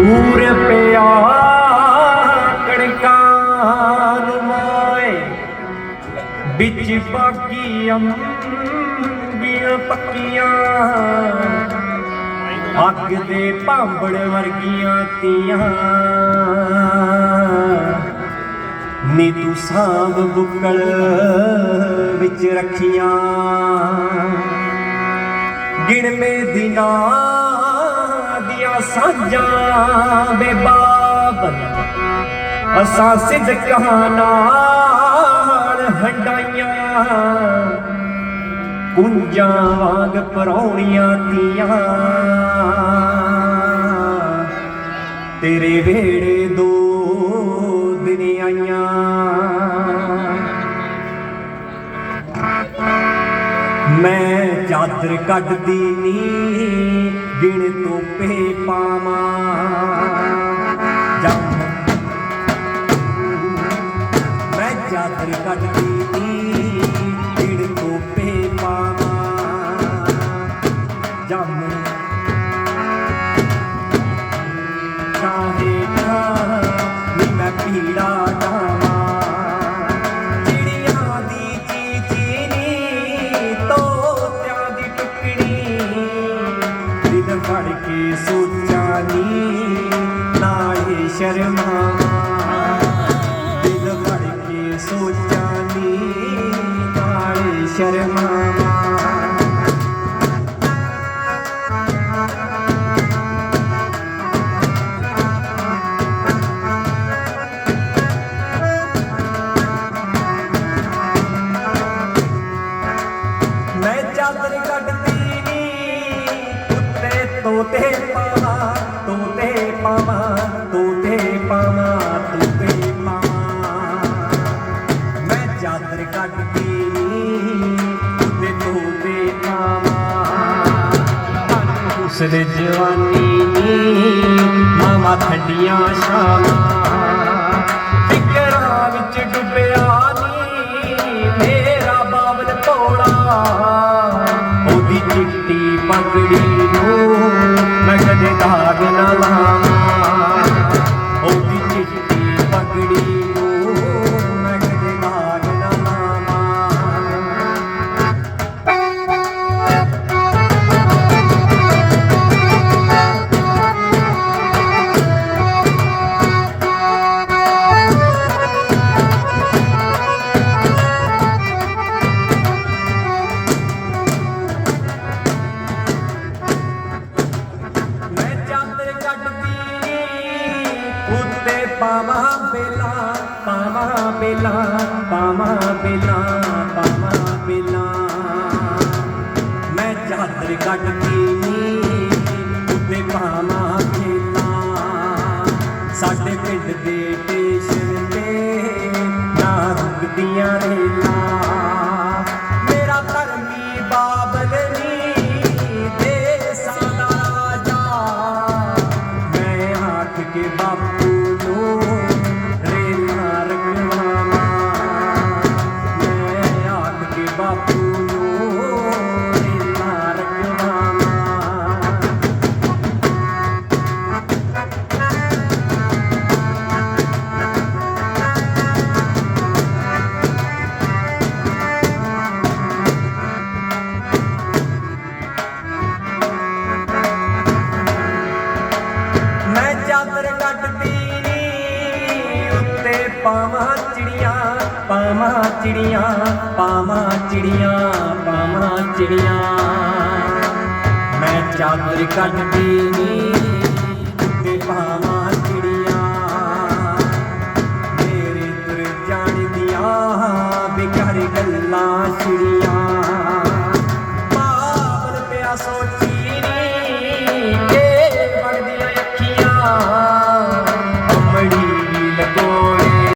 ਪੂਰ ਪਿਆ ਕਣਕਾਂ ਨੂੰ ਵਿੱਚ ਬਾਕੀ ਅੰਬੀਆਂ ਪੱਕੀਆਂ। ਅੱਗ ਦੇ ਭਾਂਬੜ ਵਰਗੀਆਂ ਤੀਆਂ। ਨੀ ਤੂੰ ਸਾਂਭ ਬੁੱਕਲ ਵਿੱਚ ਰੱਖੀਆਂ। ਗਿਣਵੇਂ ਦਿਨਾਂ ਸਾਂਝਾਂ ਬੇਬਾਬ ਅਸਾਂ ਸਿਦਕਾਂ ਨਾਲ ਹੰਡਾਈਆਂ। ਕੁੰਜਾਂ ਵਾਂਗ ਪਰੌਣੀਆਂ ਤੀਆਂ। ਤੇਰੇ ਵੇੜੇ ਦੋ ਦਿਨ ਆਈਆਂ। ਮੈਂ ਚਾਦਰ ਕੱਢਦੀ ਨੀ ਗਿਣ ਤੋਪੇ ਪਾਵਾਂ। ਜੰਮ ਮੈਂ ਚਾਦਰ ਕੱਢਦੀ ਕੇ ਸੋਚਾਂ ਨੀ ਨਾਲੇ ਸ਼ਰਮਾਵਾਂ ਦਿਲ ਫੜ ਕੇ ਸੋਚਾਂ ਨੀ ਨਾਲੇ ਸ਼ਰਮਾਵਾਂ ਤੋਤੇ ਪਾਵਾਂ ਤੋਤੇ ਪਾਵਾਂ ਤੋਤੇ ਪਾਵਾਂ। ਮੈਂ ਚਾਦਰ ਕੱਢਦੀ ਨੀ ਉੱਤੇ ਤੋਤੇ ਪਾਵਾਂ। ਉਸਦੇ ਜਵਾਨੀ ਮਾਮਾ ਠੰਡੀਆਂ ਸ਼ਾਮਾਂ ਫਿਕਰਾਂ ਵਿੱਚ ਡੁੱਬਿਆ ਨੀ ਮੇਰਾ ਬਾਬਲ ਭੋਲਾ। ਉਹਦੀ ਚਿੱਟੀ ਪਗੜੀ ਪਾਵਾਂ ਬੇਲਾ ਪਾਵਾਂ ਬੇਲਾ ਪਾਵਾਂ ਬੇਲਾ ਪਾਵਾਂ ਬੇਲਾ। ਮੈਂ ਚਾਦਰ ਕੱਢਦੀ ਨੀ ਉੱਤੇ ਪਾਵਾਂ ਬੇਲਾ ਸਾਡੇ ਪਿੰਡ ਦੇ ਟੇਸ਼ਨ ਤੇ ਨਾ ਰੁਕਦੀਆਂ ਰੇਲਾਂ। ਚਾਦਰ ਕੱਟਦੀ ਨੀ ਉੱਤੇ ਪਾਵਾਂ ਚਿੜੀਆਂ ਪਾਵਾਂ ਚਿੜੀਆਂ ਪਾਵਾਂ ਚਿੜੀਆਂ ਪਾਵਾਂ ਚਿੜੀਆਂ। ਮੈਂ ਚਾਦਰ ਕੱਟਦੀ ਨੀ ਉੱਤੇ ਪਾਵਾਂ ਚਿੜੀਆਂ। ਮੇਰੇ ਤੁਰ ਜਾਣ ਗੱਲਾਂ ਚਿੜੀਆਂ। ਪਿਆ ਸੋਚੀ